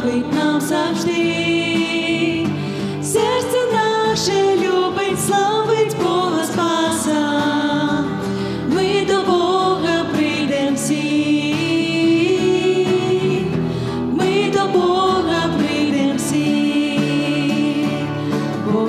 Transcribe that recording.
славить нам завжди, серце наше любить, славить Бога Спаса, ми до Бога прийдем всі, ми до Бога прийдем всі. Бог